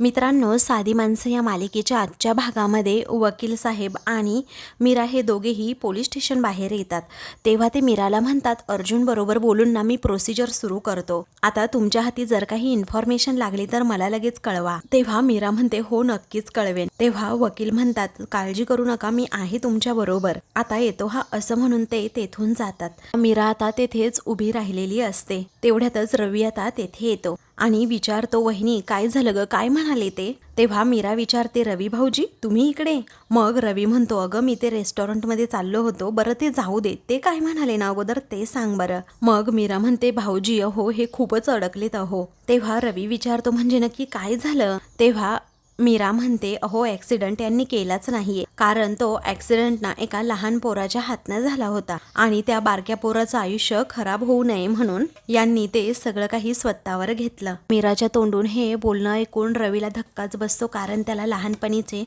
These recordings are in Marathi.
मित्रांनो साधी माणसं या मालिकेच्या आजच्या भागामध्ये वकील साहेब आणि मीरा हे दोघेही पोलीस स्टेशन बाहेर येतात. तेव्हा ते मीराला म्हणतात अर्जुन बरोबर बोलून ना मी प्रोसिजर सुरू करतो. आता तुमच्या हाती जर काही इन्फॉर्मेशन लागली तर मला लगेच कळवा. तेव्हा मीरा म्हणते हो नक्कीच कळवेन. तेव्हा वकील म्हणतात काळजी करू नका मी आहे तुमच्या बरोबर. आता येतो हा असं म्हणून ते तेथून जातात. मीरा आता तेथेच उभी राहिलेली असते. तेवढ्यातच रवी आता तेथे येतो. आणि विचारतो वहिनी काय झालं ग? काय म्हणाले ते? तेव्हा मीरा विचारते रवी भाऊजी तुम्ही इकडे? मग रवी म्हणतो अगं मी ते रेस्टॉरंटमध्ये चाललो होतो. बरं ते जाऊ दे. ते काय म्हणाले ना अगोदर ते सांग बरं. मग मीरा म्हणते भाऊजी अहो हे खूपच अडकलेत अहो. तेव्हा रवी विचारतो म्हणजे नक्की काय झालं? तेव्हा मीरा म्हणते अहो ॲक्सिडंट यांनी केलाच नाहीये. कारण तो ॲक्सिडंट ना एका लहान पोराच्या हातनं झाला होता आणि त्या बारक्या पोराचं आयुष्य खराब होऊ नये म्हणून यांनी ते सगळं काही स्वतःवर घेतलं. मीराच्या तोंडून हे बोलणं ऐकून रवीला धक्काच बसतो कारण त्याला लहानपणीचे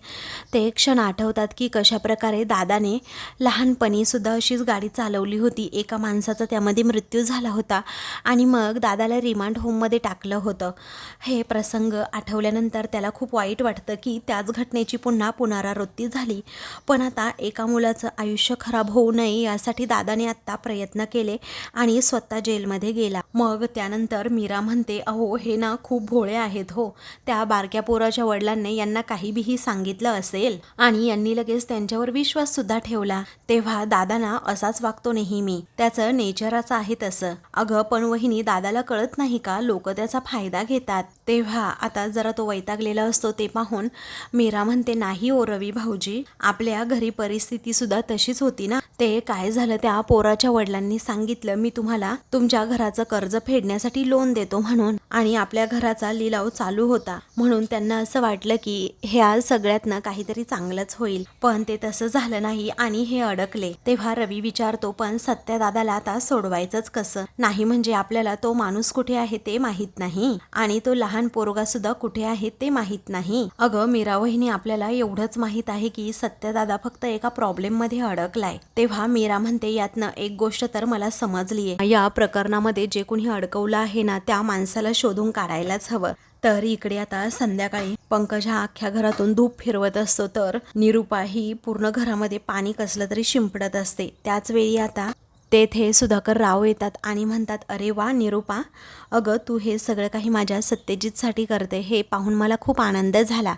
ते क्षण आठवतात की कशा प्रकारे दादाने लहानपणी सुद्धा अशीच गाडी चालवली होती. एका माणसाचा त्यामध्ये मृत्यू झाला होता आणि मग दादाला रिमांड होममध्ये टाकलं होतं. हे प्रसंग आठवल्यानंतर त्याला खूप वाईट वाटतं की त्याच घटनेची पुन्हा पुनरावृत्ती झाली. पण आता एका मुलाचं आयुष्य खराब होऊ नये यासाठी दादाने आत्ता प्रयत्न केले आणि स्वतः जेलमध्ये गेला. मग त्यानंतर मीरा म्हणते अहो हे ना खूप भोळे आहेत हो. त्या बारक्या पोराच्या वडिलांनी यांना काहीबीही सांगितलं असेल आणि यांनी लगेच त्यांच्यावर विश्वास सुद्धा ठेवला. तेव्हा दादाना असाच वागतो नेहमी. त्याचं नेचराचं आहे तसं. अगं पण वहिनी दादाला कळत नाही का? लोक त्याचा फायदा घेतात. तेव्हा आता जरा तो वैतागलेला असतो ते पाहून मीरा म्हणते नाही ओ रवी भाऊजी आपल्या घरी परिस्थिती सुद्धा तशीच होती ना? ते काय झालं? त्या पोराच्या वडिलांनी सांगितलं मी तुम्हाला तुमच्या घराचं कर्ज फेडण्यासाठी लोन देतो म्हणून आणि आपल्या घराचा लिलाव चालू होता. म्हणून त्यांना असं वाटलं की ह्या सगळ्यातनं काहीतरी चांगलंच होईल. पण ते तसं झालं नाही आणि हे अडकले. तेव्हा रवी विचारतो पण सत्यदादाला आता सोडवायचंच कसं? नाही म्हणजे आपल्याला तो माणूस कुठे आहे ते माहीत नाही आणि तो लहान पोरगा सुद्धा कुठे आहे ते माहीत नाही. अगं मीरा वहिनी आपल्याला एवढंच माहीत आहे की सत्यदादा फक्त एका प्रॉब्लेममध्ये अडकलाय. तेव्हा मीरा म्हणते यातनं एक गोष्ट तर मला समजलीये. या प्रकरणामध्ये जे कोणी अडकवलं आहे ना त्या माणसाला शोधून काढायलाच हवं. तर इकडे आता संध्याकाळी पंकज हा अख्ख्या घरातून धूप फिरवत असतो तर निरुपा ही पूर्ण घरामध्ये पाणी कसलं तरी शिंपडत असते. त्याच वेळी आता तेथे सुधाकर राव येतात आणि म्हणतात अरे वा निरूपा अगं तू हे सगळं काही माझ्या सत्यजितसाठी करते हे पाहून मला खूप आनंद झाला.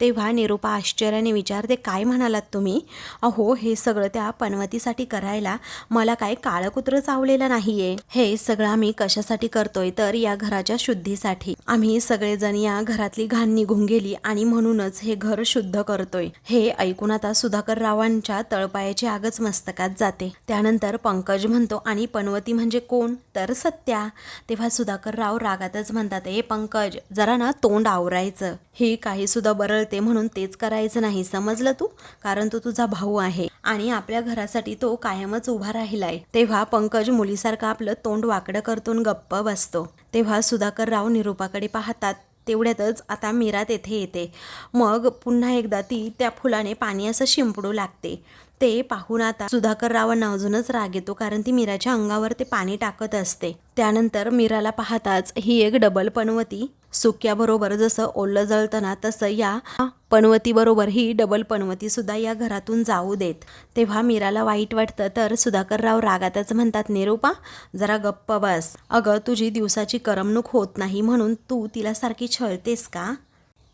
तेव्हा निरूपा आश्चर्याने विचारते काय म्हणालात तुम्ही? अहो हे सगळं त्या पनवतीसाठी करायला मला काय काळं कुत्रं चावलेलं नाहीये. हे सगळं आम्ही कशासाठी करतोय तर या घराच्या शुद्धीसाठी. आम्ही सगळेजण या घरातली घाण निघून गेली आणि म्हणूनच हे घर शुद्ध करतोय. हे ऐकून आता सुधाकर रावांच्या तळपायाची आगच मस्तकात जाते. त्यानंतर पंकज म्हणतो आणि पनवती म्हणजे कोण? तर सत्या. तेव्हा सुधाकर राव रागातच म्हणतात ए पंकज जरा ना तोंड आवरायचं. हे काही सुद्धा बरळते म्हणून तेच करायचं नाही समजलं तू? कारण तो तुझा भाऊ आहे आणि आपल्या घरासाठी तो कायमच उभा राहिलाय. तेव्हा पंकज मुलीसारखं आपलं तोंड वाकडं करतून गप्प बसतो. तेव्हा सुधाकर राव निरूपाकडे पाहतात तेवढ्यातच आता मीरा तेथे येते. मग पुन्हा एकदा ती त्या फुलाने पाणी असं शिंपडू लागते. ते पाहून आता सुधाकर रावांना अजूनच राग येतो कारण ती मीराच्या अंगावर ते पाणी टाकत असते. त्यानंतर मीराला पाहताच ही एक डबल पनवती सुक्याबरोबर जसं ओलं जळतना तसं या पनवतीबरोबर ही डबल पनवती सुद्धा या घरातून जाऊ देत. तेव्हा मीराला वाईट वाटतं तर सुधाकरराव रागातच म्हणतात निरूपा जरा गप्प बस. अगं तुझी दिवसाची करमणूक होत नाही म्हणून तू तिला सारखी छळतेस का?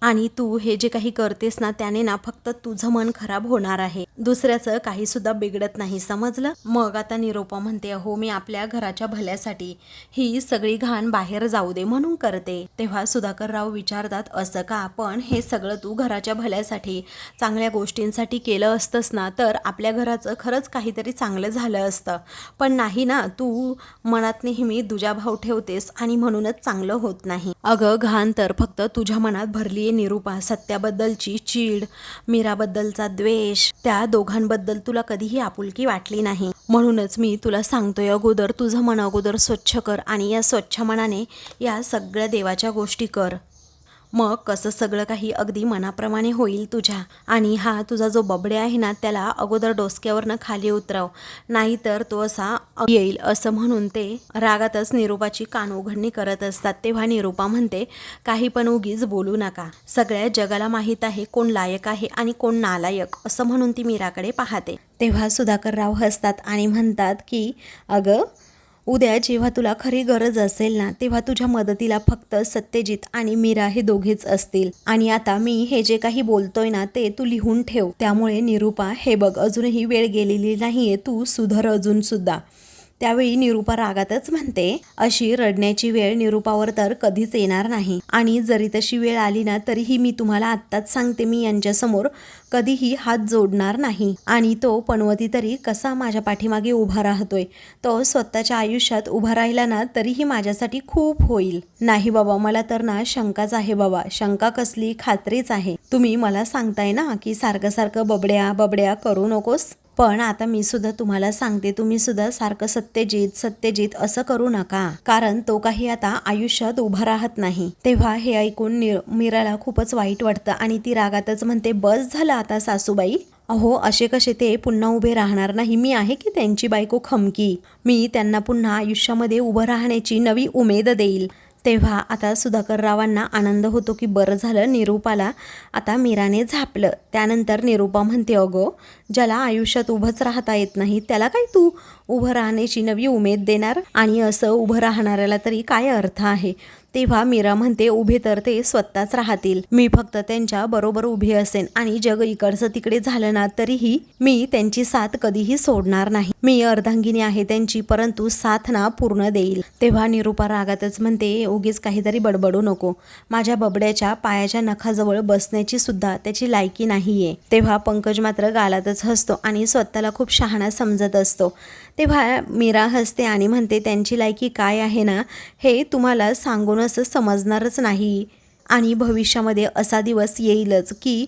आणि तू हे जे काही करतेस ना त्याने ना फक्त तुझं मन खराब होणार आहे. दुसऱ्याचं काही सुद्धा बिघडत नाही समजलं? मग आता निरोपा म्हणते हो मी आपल्या घराच्या भल्यासाठी ही सगळी घाण बाहेर जाऊ दे म्हणून करते. तेव्हा सुधाकरराव विचारतात असं का? पण हे सगळं तू घराच्या भल्यासाठी चांगल्या गोष्टींसाठी केलं असतंस ना तर आपल्या घराचं खरंच काहीतरी चांगलं झालं असतं. पण नाही ना तू मनात नेहमी दुजाभाव ठेवतेस आणि म्हणूनच चांगलं होत नाही. अगं घाण तर फक्त तुझ्या मनात भरली निरूपा सत्याबद्दलची चीड मीराबद्दलचा द्वेष त्या दोघांबद्दल तुला कधीही आपुलकी वाटली नाही. म्हणूनच मी तुला सांगतोय अगोदर तुझं मन अगोदर स्वच्छ कर आणि या स्वच्छ मनाने या सगळ्या देवाच्या गोष्टी कर. मग कसं सगळं काही अगदी मनाप्रमाणे होईल तुझ्या? आणि हा तुझा जो बबडे आहे ना त्याला अगोदर डोसक्यावरनं खाली उतरव. नाहीतर तो असा येईल असं म्हणून ते रागातच निरूपाची कान उघडणी करत असतात. तेव्हा निरूपा म्हणते काही पण उगीच बोलू नका. सगळ्या जगाला माहीत आहे कोण लायक आहे आणि कोण नालायक असं म्हणून ती मीराकडे पाहते. तेव्हा सुधाकरराव हसतात आणि म्हणतात की अगं उद्या जेव्हा तुला खरी गरज असेल ना तेव्हा तुझ्या मदतीला फक्त सत्यजित आणि मीरा हे दोघेच असतील. आणि आता मी हे जे काही बोलतोय ना ते तू लिहून ठेव. त्यामुळे निरूपा हे बघ अजूनही वेळ गेलेली नाहीये. तू सुधर अजून सुद्धा. त्यावेळी निरूपा रागातच म्हणते अशी रडण्याची वेळ निरूपावर तर कधीच येणार नाही. आणि जरी तशी वेळ आली ना तरीही मी तुम्हाला आत्ताच सांगते मी यांच्यासमोर कधीही हात जोडणार नाही. आणि तो पणवती तरी कसा माझ्या पाठीमागे उभा राहतोय? तो स्वतःच्या आयुष्यात उभा राहिला ना तरीही माझ्यासाठी खूप होईल. नाही बाबा मला तर ना शंकाच आहे बाबा. शंका कसली? खात्रीच आहे. तुम्ही मला सांगताय ना की सारखं सारखं बबड्या बबड्या करू नकोस? पण आता मी सुद्धा तुम्हाला सांगते तुम्ही सुद्धा सारखं सत्यजित सत्यजित असं करू नका. कारण तो काही आता आयुष्यात उभा राहत नाही. तेव्हा हे ऐकून मीराला खूपच वाईट वाटतं आणि ती रागातच म्हणते बस झालं आता सासूबाई. अहो असे कसे ते पुन्हा उभे राहणार नाही? मी आहे की त्यांची बायको खमकी? मी त्यांना पुन्हा आयुष्यामध्ये उभं राहण्याची नवी उमेद देईल. तेव्हा आता सुधाकररावांना आनंद होतो की बरं झालं निरूपाला आता मीराने झापलं. त्यानंतर निरूपा म्हणते अगो ज्याला आयुष्यात उभंच राहता येत नाही त्याला काय तू उभं राहण्याची नवी उमेद देणार? आणि असं उभं राहणाऱ्याला तरी काय अर्थ आहे? तेव्हा मीरा म्हणते उभे तर ते स्वतःच राहतील. मी फक्त त्यांच्या बरोबर उभे असेन आणि जग इकडचं तिकडे झालं ना तरीही मी त्यांची साथ कधीही सोडणार नाही. मी अर्धांगिनी आहे त्यांची परंतु साथ ना पूर्ण देईल. तेव्हा निरुपा रागातच म्हणते उगीच काहीतरी बडबडू नको. माझ्या बबड्याच्या पायाच्या नखाजवळ बसण्याची सुद्धा त्याची लायकी नाहीये. तेव्हा पंकज मात्र गालातच हसतो आणि स्वतःला खूप शहाणा समजत असतो. तेव्हा मीरा हसते आणि म्हणते त्यांची लायकी काय आहे ना हे तुम्हाला सांगून असं समजणारच नाही. आणि भविष्यामध्ये असा दिवस येईलच की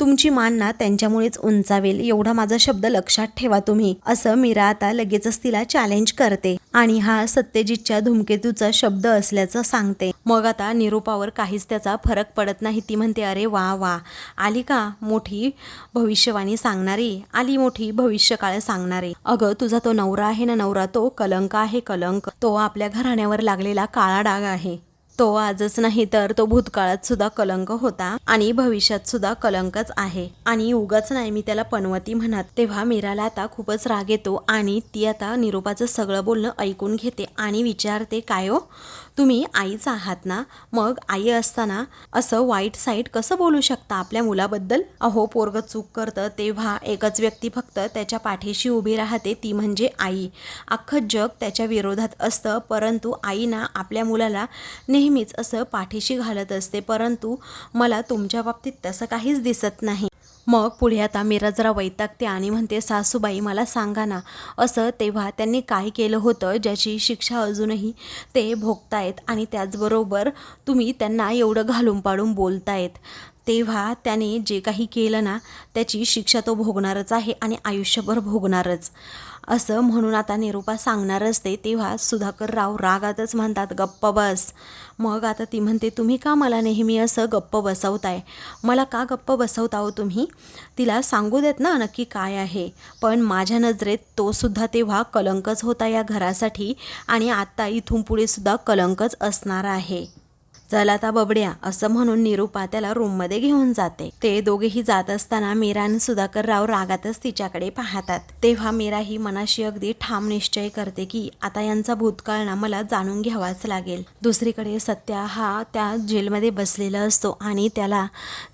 तुमची मान ना त्यांच्यामुळेच उंचावेल. एवढा माझा शब्द लक्षात ठेवा तुम्ही असं मीरा आता लगेचच तिला चॅलेंज करते आणि हा सत्यजितच्या धूमकेतूचा शब्द असल्याचं सांगते. मग आता निरूपावर काहीच त्याचा फरक पडत नाही. ती म्हणते अरे वा वा. आली का मोठी भविष्यवाणी सांगणारी? आली मोठी भविष्यकाळ सांगणारी. अगं तुझा तो नवरा आहे ना नवरा? तो कलंक आहे कलंक. तो आपल्या घराण्यावर लागलेला काळा डाग आहे. तो आजच नाही तर तो भूतकाळात सुद्धा कलंक होता आणि भविष्यात सुद्धा कलंकच आहे. आणि उगाच नाही मी त्याला पनवती म्हणत. तेव्हा मीराला आता खूपच राग येतो आणि ती आता निरोपाचं सगळं बोलणं ऐकून घेते आणि विचारते काय हो? तुम्ही आईच आहात ना मग आई असताना असं वाईट साईट कसं बोलू शकता आपल्या मुलाबद्दल? अहो पोरग चूक करतं तेव्हा एकच व्यक्ती फक्त त्याच्या पाठीशी उभी राहते ती म्हणजे आई. अख्खं जग त्याच्या विरोधात असतं परंतु आई ना आपल्या मुलाला नेहमीच असं पाठीशी घालत असते परंतु मला तुमच्या बाबतीत तसं काहीच दिसत नाही. मग पुढे आता मीरा जरा वैतागते आणि म्हणते सासूबाई मला सांगा ना. असं तेव्हा त्यांनी काय केलं होतं ज्याची शिक्षा अजूनही ते भोगतायत आणि त्याचबरोबर तुम्ही त्यांना एवढं घालून पाडून बोलतायत. तेव्हा त्याने जे काही केलं ना त्याची शिक्षा तो भोगणारच आहे आणि आयुष्यभर भोगणारच. असं म्हणून आता निरूपा सांगणार असते. तेव्हा सुधाकर राव रागातच म्हणतात गप्प बस. मग आता ती म्हणते तुम्ही का मला नेहमी असं गप्प बसवताय? मला का गप्प बसवता हो तुम्ही? तिला सांगू देत ना नक्की काय आहे. पण माझ्या नजरेत तो सुद्धा तेव्हा कलंकच होता या घरासाठी आणि आत्ता इथून पुढे सुद्धा कलंकच असणार आहे. चल आता बबड्या असं म्हणून निरूपा त्याला रूममध्ये घेऊन जाते. ते दोघेही जात असताना मीरा आणि सुधाकर राव रागातच तिच्याकडे पाहतात. तेव्हा मीरा ही मनाशी अगदी ठाम निश्चय करते की आता यांचा भूतकाळ ना मला जाणून घ्यावाच लागेल. दुसरीकडे सत्या हा त्या जेलमध्ये बसलेला असतो आणि त्याला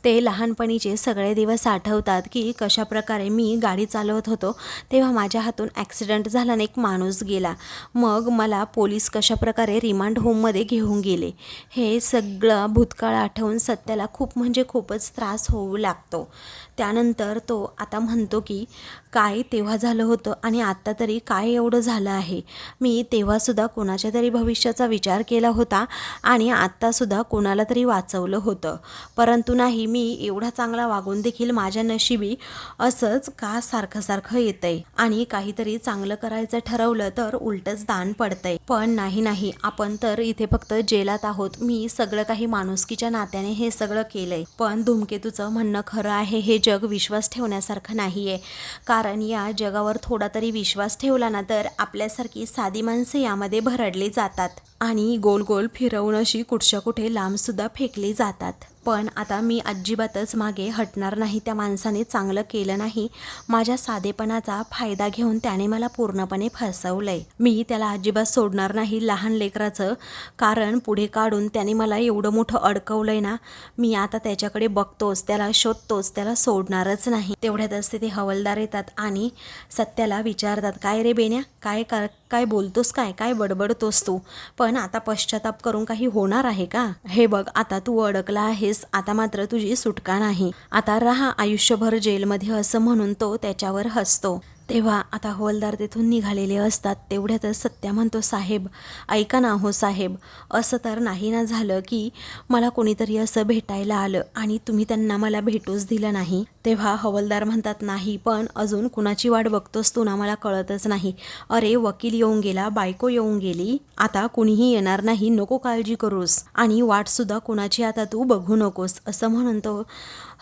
ते लहानपणीचे सगळे दिवस आठवतात की कशा प्रकारे मी गाडी चालवत होतो तेव्हा माझ्या हातून ॲक्सिडेंट झाला आणि एक माणूस गेला. मग मला पोलीस कशा प्रकारे रिमांड होममध्ये घेऊन गेले. हे सगळं भूतकाळ आठवून सत्याला खूप म्हणजे खूपच त्रास होऊ लागतो. त्यानंतर तो आता म्हणतो की काय तेव्हा झालं होतं आणि आत्ता तरी काय एवढं झालं आहे? मी तेव्हासुद्धा कोणाच्या तरी भविष्याचा विचार केला होता आणि आत्तासुद्धा कोणाला तरी वाचवलं होतं. परंतु नाही मी एवढा चांगला वागून देखील माझ्या नशिबी असंच का सारखं सारखं येतंय? आणि काहीतरी चांगलं करायचं ठरवलं तर उलटंच दान पडतंय. पण नाही नाही आपण तर इथे फक्त जेलात आहोत. मी सगळं काही माणुसकीच्या नात्याने हे सगळं केलंय. पण धूमकेतूचं म्हणणं खरं आहे हे जग विश्वास ठेवण्यासारखं नाही आहे कारण या जगावर थोडा तरी विश्वास ठेवला ना तर आपल्यासारखी साधी माणसं यामध्ये भरडली जातात. आणि गोल गोल फिरवून अशी कुठच्या कुठे लांबसुद्धा फेकली जातात. पण आता मी अजिबातच मागे हटणार नाही त्या माणसाने चांगलं केलं नाही. माझ्या साधेपणाचा फायदा घेऊन त्याने मला पूर्णपणे फसवलंय. मी त्याला अजिबात सोडणार नाही लहान लेकराचं कारण पुढे काढून त्याने मला एवढं मोठं अडकवलंय ना मी आता त्याच्याकडे बघतोच त्याला शोधतोच त्याला सोडणारच नाही. तेवढ्यातच ते हवलदार येतात आणि सत्याला विचारतात काय रे बेन्या काय कर काय बोलतोस काय? काय बडबडतोस तू? पण आता पश्चाताप करून काही होणार आहे का? हे बघ आता तू अडकला आहेस आता मात्र तुझी सुटका नाही. आता राहा आयुष्यभर जेलमध्ये असं म्हणून तो त्याच्यावर हसतो. तेव्हा आता हवलदार तिथून निघालेले असतात तेवढ्यातच सत्या म्हणतो साहेब ऐका ना हो साहेब असं तर नाही ना झालं की मला कोणीतरी असं भेटायला आलं आणि तुम्ही त्यांना मला भेटूच दिलं नाही. तेव्हा हवलदार म्हणतात नाही पण अजून कुणाची वाट बघतोस तू ना मला कळतच नाही. अरे वकील येऊन गेला बायको येऊन गेली आता कुणीही येणार नाही नको काळजी करूस. आणि वाटसुद्धा कुणाची आता तू बघू नकोस असं म्हणून तो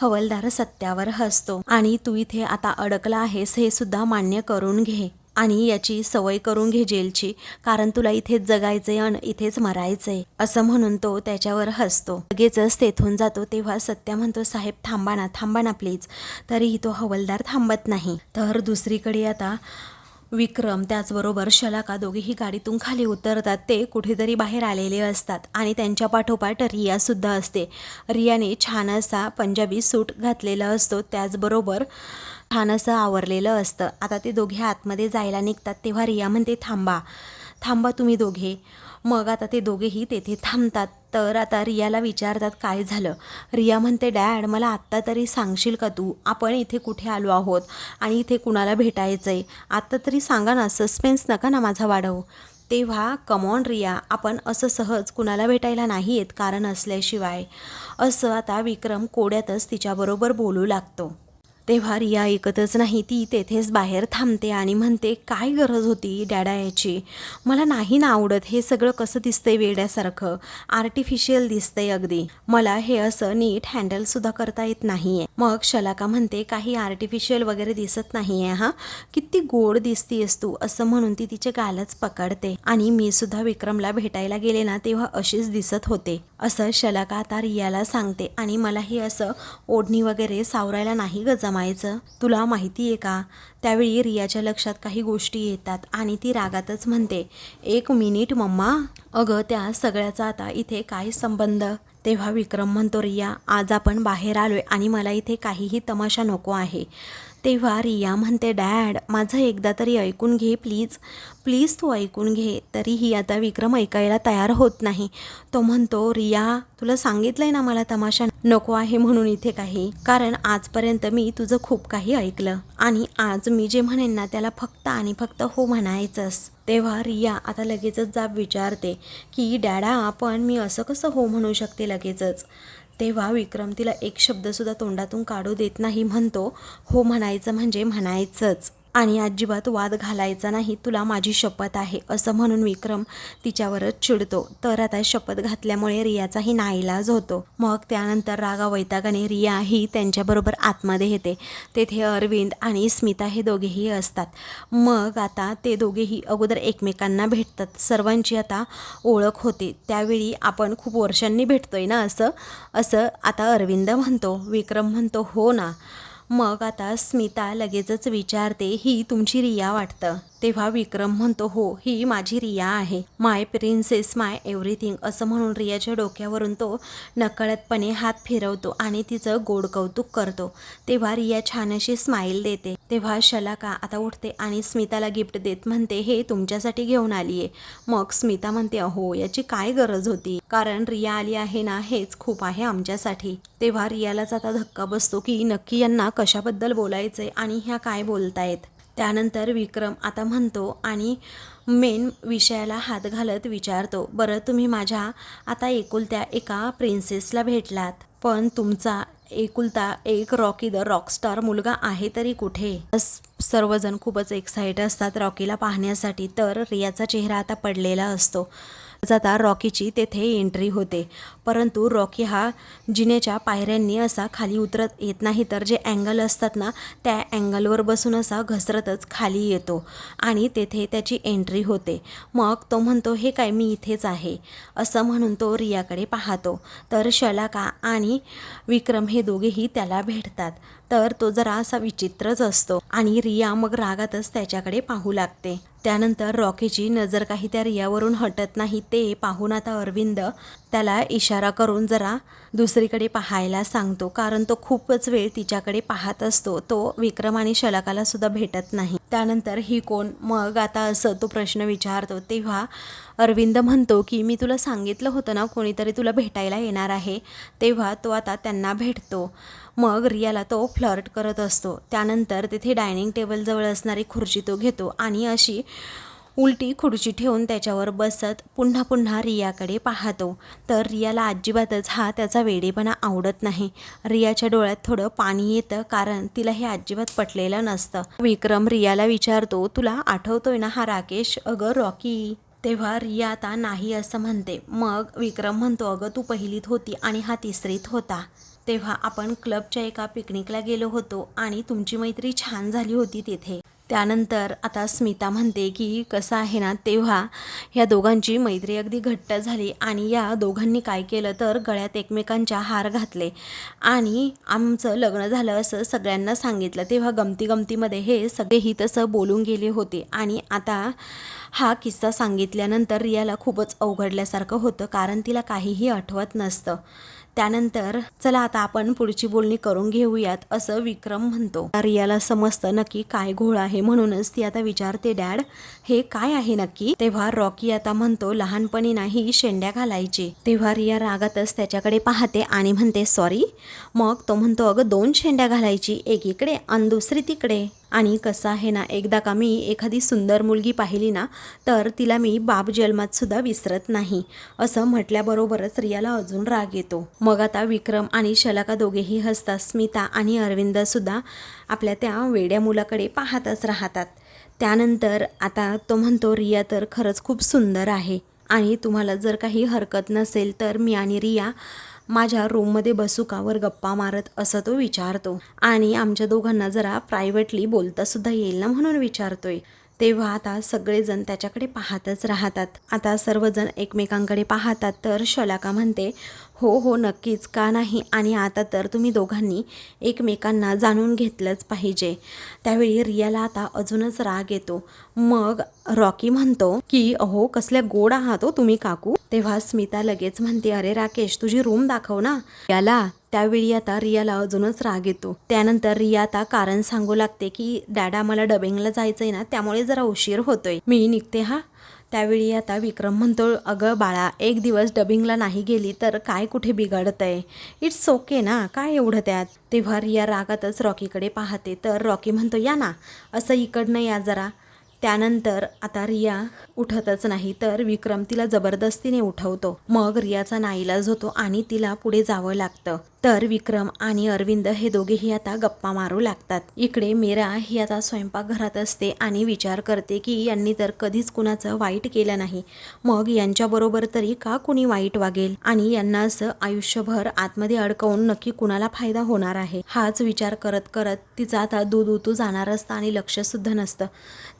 हवलदार सत्यावर हसतो. आणि तू इथे आता अडकला आहेस हे सुद्धा मान्य करून घे. आणि याची सवय करून घे जेलची कारण तुला इथेच जगायचंय आणि इथेच मरायचंय. असं म्हणून तो त्याच्यावर हसतो. लगेचच तेथून जातो तेव्हा सत्या म्हणतो साहेब थांबा ना थांबा ना प्लीज तरीही तो हवलदार थांबत नाही. तर दुसरीकडे आता विक्रम त्याचबरोबर शलाका दोघेही गाडीतून खाली उतरतात. ते कुठेतरी बाहेर आलेले असतात आणि त्यांच्या पाठोपाठ रियासुद्धा असते. रियाने छान असा पंजाबी सूट घातलेला असतो. त्याचबरोबर छान असं आवरलेलं असतं. आता ते दोघे आतमध्ये जायला निघतात तेव्हा रिया म्हणते थांबा. थांबा तुम्ही दोघे. मग आता ते दोघेही तेथे थांबतात. तर आता रियाला विचारतात काय झालं? रिया म्हणते डॅड मला आत्ता तरी सांगशील का तू? आपण इथे कुठे आलो आहोत आणि इथे कुणाला भेटायचं आहे आत्ता तरी सांगा ना सस्पेन्स नका ना माझा वाढवू. तेव्हा कमॉन रिया आपण असं सहज कुणाला भेटायला नाही येत कारण असल्याशिवाय. असं आता विक्रम कोड्यातच तिच्याबरोबर बोलू लागतो. तेव्हा रिया ऐकतच नाही ती तेथेच बाहेर थांबते आणि म्हणते काय गरज होती डॅडा याची? मला नाही ना आवडत हे सगळं कसं दिसतंय वेड्यासारखं? आर्टिफिशियल दिसतंय अगदी. मला हे असं नीट हँडलसुद्धा करता येत नाही आहे मग शलाका म्हणते काही आर्टिफिशियल वगैरे दिसत नाही आहे हा? किती गोड दिसतीयस तू असं म्हणून ती तिचे गालच पकडते. आणि मी सुद्धा विक्रमला भेटायला गेले ना तेव्हा अशीच दिसत होते. असं शलाका आता रियाला सांगते आणि मला हे असं ओढणी वगैरे सावरायला नाही गजा जमायचं? तुला माहिती आहे का? त्यावेळी रियाच्या लक्षात काही गोष्टी येतात आणि ती रागातच म्हणते एक मिनिट मम्मा. अगं त्या सगळ्याचा आता इथे काय संबंध? तेव्हा विक्रम म्हणतो रिया आज आपण बाहेर आलो आहे आणि मला इथे काहीही तमाशा नको आहे. तेव्हा रिया म्हणते डॅड माझं एकदा तरी ऐकून घे प्लीज. प्लीज तू ऐकून घे. तरीही आता विक्रम ऐकायला तयार होत नाही. तो म्हणतो रिया तुला सांगितलंय ना मला तमाशा नको आहे म्हणून इथे काही? कारण आजपर्यंत मी तुझं खूप काही ऐकलं आणि आज मी जे म्हणेन ना त्याला फक्त आणि फक्त हो म्हणायचंच तेव्हा रिया आता लगेचच जाब विचारते की डॅडा आपण मी असं कसं हो म्हणू शकते लगेचच? तेव्हा विक्रम तिला एक शब्दसुद्धा तोंडातून काढू देत नाही म्हणतो हो म्हणायचं म्हणजे म्हणायचंच. आणि अजिबात वाद घालायचा नाही तुला माझी शपथ आहे असं म्हणून विक्रम तिच्यावरच चिडतो. तर आता शपथ घातल्यामुळे रियाचाही नाईलाज होतो. मग त्यानंतर रागा वैतागाने रिया ही त्यांच्याबरोबर आतमध्ये येते. तेथे अरविंद आणि स्मिता हे दोघेही असतात. मग आता ते दोघेही अगोदर एकमेकांना भेटतात. सर्वांची आता ओळख होते. त्यावेळी आपण खूप वर्षांनी भेटतोय ना असं? असं आता अरविंद म्हणतो. विक्रम म्हणतो हो ना. मग आता स्मिता लगेचच विचारते ही तुमची रिया वाटतं? तेव्हा विक्रम म्हणतो हो ही माझी रिया आहे. My princess my everything. असं म्हणून रियाच्या डोक्यावरून तो नकळतपणे हात फिरवतो आणि तिचं गोड कौतुक करतो. तेव्हा रिया छान अशी स्माईल देते. तेव्हा शलाका आता उठते आणि स्मिताला गिफ्ट देत म्हणते हे तुमच्यासाठी घेऊन आली आहे मग स्मिता म्हणते अहो याची काय गरज होती? कारण रिया आली आहे ना हेच खूप आहे आमच्यासाठी. तेव्हा रियालाच आता धक्का बसतो की नक्की यांना कशाबद्दल बोलायचंय आणि ह्या काय बोलतायत. त्यानंतर विक्रम आता म्हणतो आणि मेन विषयाला हात घालत विचारतो बरं तुम्ही माझ्या आता एकुलत्या एका प्रिन्सेसला भेटलात पण तुमचा एकुलता एक रॉकी द रॉकस्टार मुलगा आहे तरी कुठे? सर्वजण खूपच एक्साइट असतात रॉकीला पाहण्यासाठी. तर रियाचा चेहरा आता पडलेला असतो. आता रॉकीची तेथे एंट्री होते. परंतु रॉकी हा जिनेच्या पायऱ्यांनी असा खाली उतरत येत नाही तर जे अँगल असतात ना त्या अँगलवर बसून असा घसरतच खाली येतो आणि तेथे त्याची एंट्री होते. मग तो म्हणतो हे काय मी इथेच आहे. असं म्हणून तो रियाकडे पाहतो. तर शलाका आणि विक्रम हे दोघेही त्याला भेटतात. तर तो जरा असा विचित्रच असतो आणि रिया मग रागातच त्याच्याकडे पाहू लागते. त्यानंतर रॉकीची नजर काही त्या रियावरून हटत नाही ते पाहून आता अरविंद त्याला इशारा करून जरा दुसरीकडे पाहायला सांगतो कारण तो खूपच वेळ तिच्याकडे पाहत असतो. तो विक्रम आणि शलाकाला सुद्धा भेटत नाही. त्यानंतर ही कोण? मग आता असं तो प्रश्न विचारतो. तेव्हा अरविंद म्हणतो की मी तुला सांगितलं होतं ना कोणीतरी तुला भेटायला येणार आहे. तेव्हा तो आता त्यांना भेटतो. मग रियाला तो फ्लर्ट करत असतो. त्यानंतर तिथे डायनिंग टेबलजवळ असणारी खुर्ची तो घेतो आणि अशी उलटी खुर्ची ठेवून त्याच्यावर बसत पुन्हा पुन्हा रियाकडे पाहतो. तर रियाला अजिबातच हा त्याचा वेडेपणा आवडत नाही. रियाच्या डोळ्यात थोडं पाणी येतं कारण तिला हे अजिबात पटलेलं नसतं. विक्रम रियाला विचारतो तुला आठवतोय ना हा राकेश? अगं रॉकी. तेव्हा रिया आता नाही असं म्हणते. मग विक्रम म्हणतो अगं तू पहिलीत होती आणि हा तिसरीत होता. तेव्हा आपण क्लबच्या एका पिकनिकला गेलो होतो आणि तुमची मैत्री छान झाली होती तिथे. त्यानंतर आता स्मिता म्हणते की कसं आहे ना तेव्हा? या दोघांची मैत्री अगदी घट्ट झाली आणि या दोघांनी काय केलं तर गळ्यात एकमेकांच्या हार घातले. आणि आमचं लग्न झालं असं सगळ्यांना सांगितलं. तेव्हा गमती गमतीमध्ये हे सगळेही तसं बोलून गेले होते. आणि आता हा किस्सा सांगितल्यानंतर रियाला खूपच अवघडल्यासारखं होतं कारण तिला काहीही आठवत नसतं. त्यानंतर चला आता आपण पुढची बोलणी करून घेऊयात असं विक्रम म्हणतो. रियाला समजतं नक्की काय घोळ आहे म्हणूनच ती आता विचारते डॅड हे काय आहे नक्की? तेव्हा रॉकी आता म्हणतो लहानपणी नाही शेंड्या घालायची. तेव्हा रिया रागातच त्याच्याकडे पाहते आणि म्हणते सॉरी. मग तो म्हणतो अगं दोन शेंड्या घालायची एक इकडे आणि दुसरी तिकडे. आणि कसं आहे ना एकदा का मी एखादी सुंदर मुलगी पाहिली ना तर तिला मी बाप जन्मातसुद्धा विसरत नाही असं म्हटल्याबरोबरच रियाला अजून राग येतो. मग आता विक्रम आणि शलाका दोघेही हसतात. स्मिता आणि अरविंदसुद्धा आपल्या त्या वेड्या मुलाकडे पाहतच राहतात. त्यानंतर आता तो म्हणतो रिया तर खरंच खूप सुंदर आहे आणि तुम्हाला जर काही हरकत नसेल तर मी आणि रिया माझ्या रूममध्ये बसू गप्पा मारत असं तो विचारतो. आणि आमच्या दोघांना जरा प्रायव्हेटली बोलता सुद्धा येईल ना म्हणून विचारतोय. तेव्हा आता सगळेजण त्याच्याकडे पाहतच राहतात. आता सर्वजण एकमेकांकडे पाहतात. तर शलाका म्हणते हो हो नक्कीच. का नाही? आणि आता तर तुम्ही दोघांनी एकमेकांना जाणून घेतलंच पाहिजे. त्यावेळी रियाला आता अजूनच राग येतो. मग रॉकी म्हणतो की अहो कसल्या गोड आहात हो तुम्ही काकू? तेव्हा स्मिता लगेच म्हणते अरे राकेश तुझी रूम दाखव ना. याला त्यावेळी आता रियाला अजूनच राग येतो. त्यानंतर रिया आता कारण सांगू लागते की डॅडा मला डबिंगला जायचंय ना त्यामुळे जरा उशीर होतोय. मी निघते हा. त्यावेळी आता विक्रम म्हणतो अगं बाळा एक दिवस डबिंगला नाही गेली तर काय कुठे बिघडतंय? इट्स ओके ना काय एवढं त्यात? तेव्हा रिया रागातच रॉकीकडे पाहते. तर रॉकी म्हणतो या ना असं इकडनं या जरा. त्यानंतर आता रिया उठतच नाही तर विक्रम तिला जबरदस्तीने उठवतो. मग रियाचा नाईलाज होतो आणि तिला पुढे जावं लागतं. तर विक्रम आणि अरविंद हे दोघेही आता गप्पा मारू लागतात. इकडे मीरा ही आता स्वयंपाकघरात असते आणि विचार करते की यांनी तर कधीच कुणाचं वाईट केलं नाही. मग यांच्याबरोबर तरी का कुणी वाईट वागेल? आणि यांना असं आयुष्यभर आतमध्ये अडकवून नक्की कुणाला फायदा होणार आहे? हाच विचार करत करत तिचा आता दूध उतू जाणार असतं आणि लक्ष सुद्धा नसतं.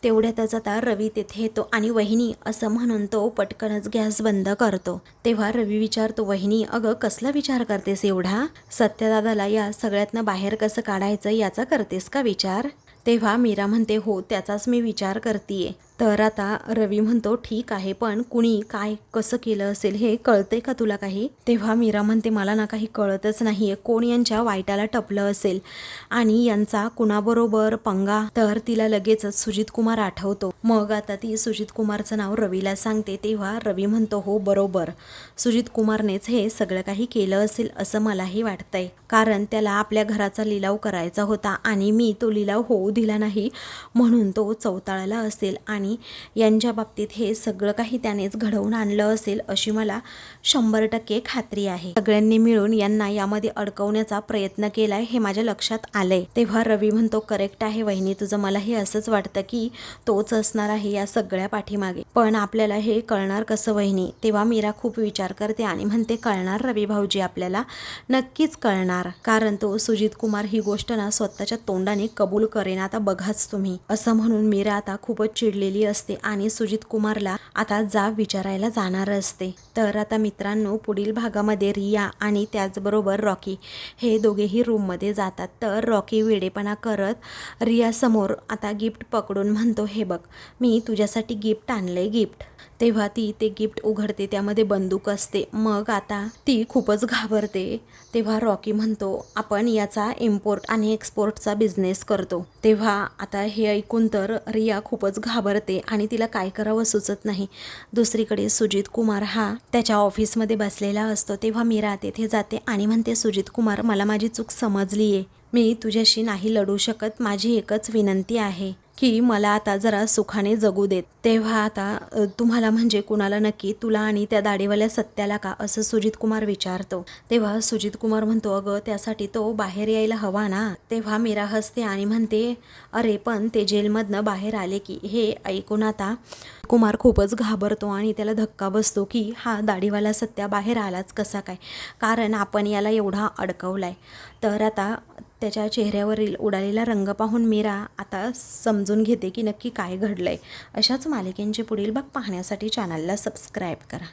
तेवढ्यातच आता रवी तेथे येतो आणि वहिनी असं म्हणून तो पटकनच गॅस बंद करतो. तेव्हा रवी विचारतो वहिनी अगं कसला विचार करतेस एवढा? सत्यदादाला या सगळ्यातनं बाहेर कसं काढायचं याचा करतेस का विचार? तेव्हा मीरा म्हणते हो त्याचाच मी विचार करतीये. तर आता रवी म्हणतो ठीक आहे पण कुणी काय कसं केलं असेल हे कळतंय का तुला काही? तेव्हा मीरा म्हणते मला ना काही कळतच नाही आहे कोण यांच्या वाईटाला टपलं असेल? आणि यांचा कुणाबरोबर पंगा? तर तिला लगेचच सुजित कुमार आठवतो. मग आता ती सुजित कुमारचं नाव रवीला सांगते. तेव्हा रवी म्हणतो हो बरोबर. सुजित कुमारनेच हे सगळं काही केलं असेल असं मलाही वाटतंय. कारण त्याला आपल्या घराचा लिलाव करायचा होता आणि मी तो लिलाव होऊ दिला नाही म्हणून तो चौताळाला असेल आणि आणि यांच्या बाबतीत हे सगळं काही त्यानेच घडवून आणलं असेल अशी मला शंभर टक्के खात्री आहे. सगळ्यांनी मिळून यांना यामध्ये अडकवण्याचा प्रयत्न केलाय हे माझ्या लक्षात आलंय. तेव्हा रवी म्हणतो करेक्ट आहे वहिनी तुझं मलाही असंच वाटतं की तोच असणार आहे या सगळ्या पाठीमागे. पण आपल्याला हे कळणार कसं वहिनी? तेव्हा मीरा खूप विचार करते आणि म्हणते कळणार रवी भाऊजी आपल्याला नक्कीच कळणार. कारण तो सुजित कुमार ही गोष्ट ना स्वतःच्या तोंडाने कबूल करेन. आता बघाच तुम्ही. असं म्हणून मीरा आता खूपच चिडलेली असते आणि सुजित कुमारला आता जाब विचारायला जाणार असते. तर आता मित्रांनो पुढील भागामध्ये रिया आणि त्याचबरोबर रॉकी हे दोघेही रूममध्ये जातात. तर रॉकी वेडेपणा करत रियासमोर आता गिफ्ट पकडून म्हणतो हे बघ मी तुझ्यासाठी गिफ्ट आणलंय गिफ्ट तेव्हा ती ते गिफ्ट उघडते त्यामध्ये बंदूक असते. मग आता ती खूपच घाबरते. तेव्हा रॉकी म्हणतो आपण याचा इम्पोर्ट आणि एक्सपोर्टचा बिझनेस करतो. तेव्हा आता हे ऐकून तर रिया खूपच घाबरते आणि तिला काय करावं सुचत नाही. दुसरीकडे सुजित कुमार हा त्याच्या ऑफिसमध्ये बसलेला असतो. तेव्हा मीरा तेथे जाते आणि म्हणते सुजित कुमार मला माझी चूक समजली आहे मी तुझ्याशी नाही लढू शकत. माझी एकच विनंती आहे. की मला आता जरा सुखाने जगू देत. तेव्हा आता तुम्हाला म्हणजे कुणाला नक्की तुला आणि त्या दाढीवाल्या सत्याला का असं सुजित कुमार विचारतो? तेव्हा सुजित कुमार म्हणतो अगं त्यासाठी तो बाहेर यायला हवा ना. तेव्हा मीरा हसते आणि म्हणते अरे पण ते जेलमधनं बाहेर आले की. हे ऐकून आता कुमार खूपच घाबरतो आणि त्याला धक्का बसतो की हा दाढीवाला सत्या बाहेर आलाच कसा काय? कारण आपण याला एवढा अडकवलाय. तर आता त्याच्या चेहऱ्यावरील उडालेला रंग पाहून मीरा आता समजून घेते की नक्की काय घडलंय. अशाच मालिकेंचे पुढील भाग पाहण्यासाठी चॅनलला सबस्क्राईब करा.